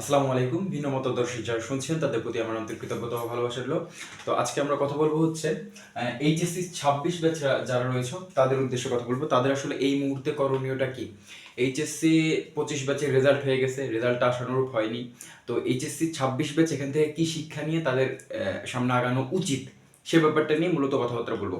আসসালামু আলাইকুম। ভিন্ন মতদর্শী যারা শুনছেন, তাদের প্রতি আমার আন্তরিক কৃতজ্ঞতা ও ভালোবাসা রইল। তো আজকে আমরা কথা বলব হচ্ছে এইচএসসি ছাব্বিশ ব্যাচ যারা রয়েছে, তাদের উদ্দেশ্যে কথা বলব। তাদের আসলে এই মুহূর্তে করণীয়টা কি? এইচএসসি পঁচিশ ব্যাচের রেজাল্ট হয়ে গেছে রেজাল্ট আশানুরূপ হয়নি তো এইচএসসি ছাব্বিশ ব্যাচ এখান থেকে কি শিক্ষা নিয়ে তাদের সামনে আগানো উচিত? সে ব্যাপারটা নিয়ে মূলত কথাবার্তা বলব।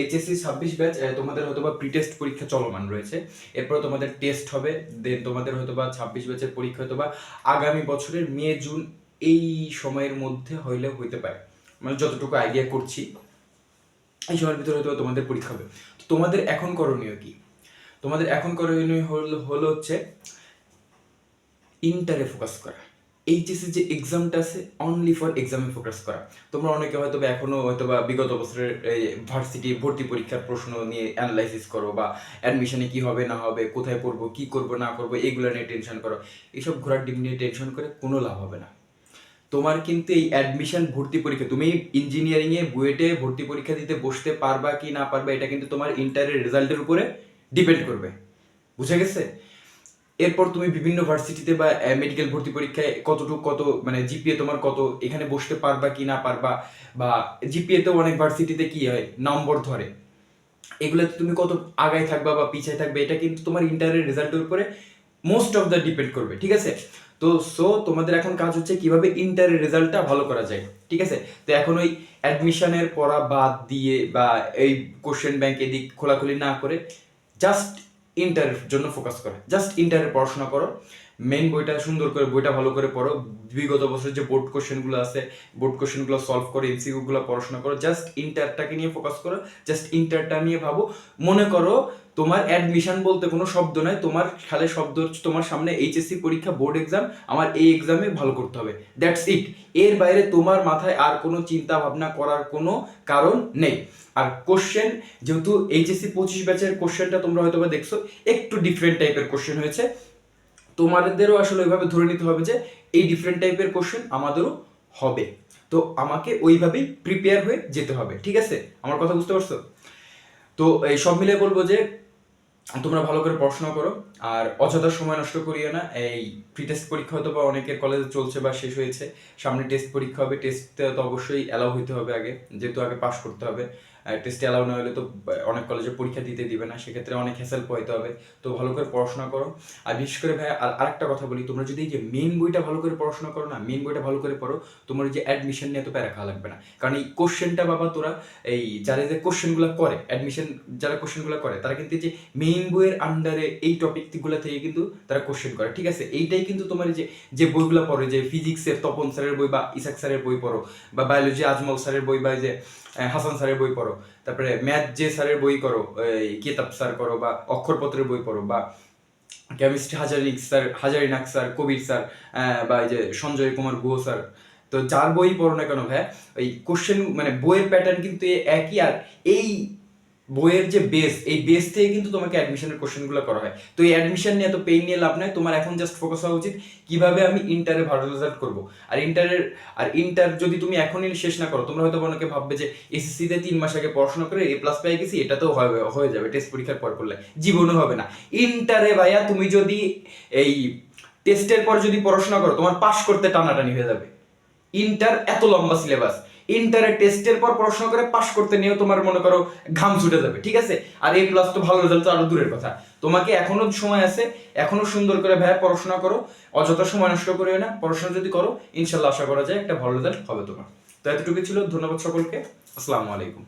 এইচএসসি ছাব্বিশ ব্যাচ তোমাদের হয়তো বা প্রি টেস্ট পরীক্ষা চলমান রয়েছে। এরপরে তোমাদের টেস্ট হবে দেন তোমাদের হয়তো বা ছাব্বিশ ব্যাচের পরীক্ষা হয়তো বা আগামী বছরের মে, জুন এই সময়ের মধ্যে হইলে হইতে পারে। মানে যতটুকু আইডিয়া করছি, এই সময়ের ভিতরে হয়তো তোমাদের পরীক্ষা হবে। তোমাদের এখন করণীয় কি? তোমাদের এখন করণীয় হল, হলো হচ্ছে ইন্টারে ফোকাস করা। এইচএসসি যে এক্সামটা আছে অনলি ফর এক্সামে ফোকাস করা। তোমরা অনেকে হয়তো বা এখনও হয়তো বা বিগত বছরের ভার্সিটি ভর্তি পরীক্ষার প্রশ্ন নিয়ে অ্যানালাইসিস করো বা অ্যাডমিশনে কি হবে, না হবে, কোথায় পড়ব, কি করব, না করব, এগুলো নিয়ে টেনশন করো। এইসব ঘোরার ডিম নিয়ে টেনশন করে কোনো লাভ হবে না। তোমার কিন্তু এই অ্যাডমিশন ভর্তি পরীক্ষা, তুমি ইঞ্জিনিয়ারিংয়ে বুয়েটে ভর্তি পরীক্ষা দিতে বসতে পারবা কি না পারবা, এটা কিন্তু তোমার ইন্টারের রেজাল্টের উপরে ডিপেন্ড করবে। বুঝে গেছে? এরপর তুমি বিভিন্ন ভার্সিটিতে বা মেডিকেল ভর্তি পরীক্ষায় কতটুকু, কত মানে জিপিএ তোমার কত, এখানে বসতে পারবা কি না পারবা? বা জিপিএ তো অনেক ভার্সিটিতে কি হয়, নম্বর ধরে। এগুলোতে তুমি কত আগায় থাকবা বা পিছায় থাকবে, এটা কিন্তু তোমার ইন্টারের রেজাল্টের উপরে মোস্ট অফ দ্য ডিপেন্ড করবে, ঠিক আছে? তো সো তোমাদের এখন কাজ হচ্ছে কীভাবে ইন্টারের রেজাল্টটা ভালো করা যায়, ঠিক আছে? তো এখন ওই অ্যাডমিশনের পড়া বাদ দিয়ে বা, এই কোশ্চেন ব্যাংক এদিক খোলাখুলি না করে জাস্ট ইন্টারের জন্য ফোকাস করে। জাস্ট ইন্টারের পড়াশোনা করো। মেন বইটা সুন্দর করে, বইটা ভালো করে পড়ো। বিগত বছর যে বোর্ড কোশ্চেনগুলো আছে বোর্ড কোশ্চেনগুলো সলভ করো এমসিকিউগুলো পড়াশোনা করো জাস্ট ইন্টারটাকে নিয়ে ফোকাস করো জাস্ট ইন্টারটা নিয়ে ভাবো। মনে করো তোমার অ্যাডমিশন বলতে কোনো শব্দ নয় তোমার খালে শব্দ হচ্ছে তোমার সামনে এইচএসসি পরীক্ষা বোর্ড এক্সাম আমার এই এক্সামে ভালো করতে হবে। দ্যাটস ইট এর বাইরে তোমার মাথায় আর কোনো চিন্তা ভাবনা করার কোনো কারণ নেই। আর কোশ্চেন যেহেতু এইচএসসি পঁচিশ ব্যাচের কোশ্চেনটা তোমরা হয়তো দেখছ, একটু ডিফারেন্ট টাইপের কোশ্চেন হয়েছে। তোমাদেরও আসলে ওইভাবে ধরে নিতে হবে যে এই ডিফারেন্ট টাইপের কোশ্চেন আমাদেরও হবে। তো আমাকে ওইভাবেই প্রিপেয়ার হয়ে যেতে হবে, ঠিক আছে? আমার কথা বুঝতে পারছ? তো এই সব মিলে বলব যে তোমরা ভালো করে পড়াশোনা করো। আর অযথা সময় নষ্ট করিও না। এই প্রি টেস্ট পরীক্ষা হয়তো বা অনেকের কলেজে চলছে বা শেষ হয়েছে। সামনে টেস্ট পরীক্ষা হবে। টেস্টে তো অবশ্যই অ্যালাউ হইতে হবে আগে। যেহেতু আগে পাস করতে হবে। টেস্টে অ্যালাউ না হলে তো অনেক কলেজে পরীক্ষা দিতে দিবে না। সেক্ষেত্রে অনেক হ্যাসেল পোহাইতে হবে। তো ভালো করে পড়াশোনা করো। আর বিশেষ করে ভাই আর আরেকটা কথা বলি। তোমরা যদি এই যে মেন বইটা ভালো করে পড়াশোনা করো না মেন বইটা ভালো করে পড়ো, তোমার যে অ্যাডমিশন নিয়ে তো প্যারা খাওয়া লাগবে না। কারণ এই কোশ্চেনটা বাবা তোরা, এই যারা যে কোশ্চেনগুলো করে অ্যাডমিশন যারা কোশ্চেনগুলো করে, তারা কিন্তু যে যে বইয়ের আন্ডারে এই টপিকগুলো থেকে কিন্তু তারা কোশ্চেন করে। ঠিক আছে? এইটাই কিন্তু তোমার যে যে বইগুলো পড়ো যে ফিজিক্সের তপন স্যারের বই বা ইসাক স্যারের বই পড়ো, বা বায়োলজি আজমল স্যারের বই বা যে হাসান স্যারের বই পড়ো, তারপরে ম্যাথ যে স্যারের বই করো কেতাব স্যার করো, বা অক্ষরপত্রের বই পড়ো, বা কেমিস্ট্রি হাজারিক স্যার, হাজারিনাক স্যার, কবির স্যার বা এই যে সঞ্জয় কুমার গুহ স্যার, তো যার বই পড়ো না কেন ভাই ওই কোশ্চেন মানে বইয়ের প্যাটার্ন কিন্তু একই, আর এই বইয়ের যে বেস এই বেস থেকে কিন্তু তোমাকে অ্যাডমিশনের কোশ্চেনগুলো করা হয়। তো এই অ্যাডমিশন নিয়ে তো পেইন নিয়ে লাভ নাই, তোমার এখন জাস্ট ফোকাস হওয়া উচিত কীভাবে আমি ইন্টারে ভালো রেজাল্ট করব। আর ইন্টারের আর ইন্টার যদি তুমি এখনই শেষ না করো, তোমরা হয়তো অনেকে ভাববে যে এসএসসি তে তিন মাস আগে পড়াশোনা করে এ প্লাস পেয়ে গেছি, এটা তো হয়ে যাবে টেস্ট পরীক্ষার পর করলে। জীবনও হবে না। ইন্টারে ভাইয়া তুমি যদি এই টেস্টের পর যদি পড়াশোনা করো, তোমার পাশ করতে টানাটানি হয়ে যাবে। ইন্টার এত লম্বা সিলেবাস ইন্টারের টেস্টের পর পড়াশোনা করে পাশ করতে নিয়েও তোমার মনে করো ঘাম ছুটে যাবে, ঠিক আছে? আর এ প্লাস তো ভালো রেজাল্ট তো আরও দূরের কথা। তোমাকে এখনও সময় আছে, এখনও সুন্দর করে ভাইয়া পড়াশোনা করো, অযথা সময় নষ্ট করিও না, পড়াশোনা যদি করো, ইনশাল্লাহ আশা করা যায় একটা ভালো রেজাল্ট হবে তোমার। তো এতটুকু ছিল, ধন্যবাদ সকলকে, আসসালামু আলাইকুম।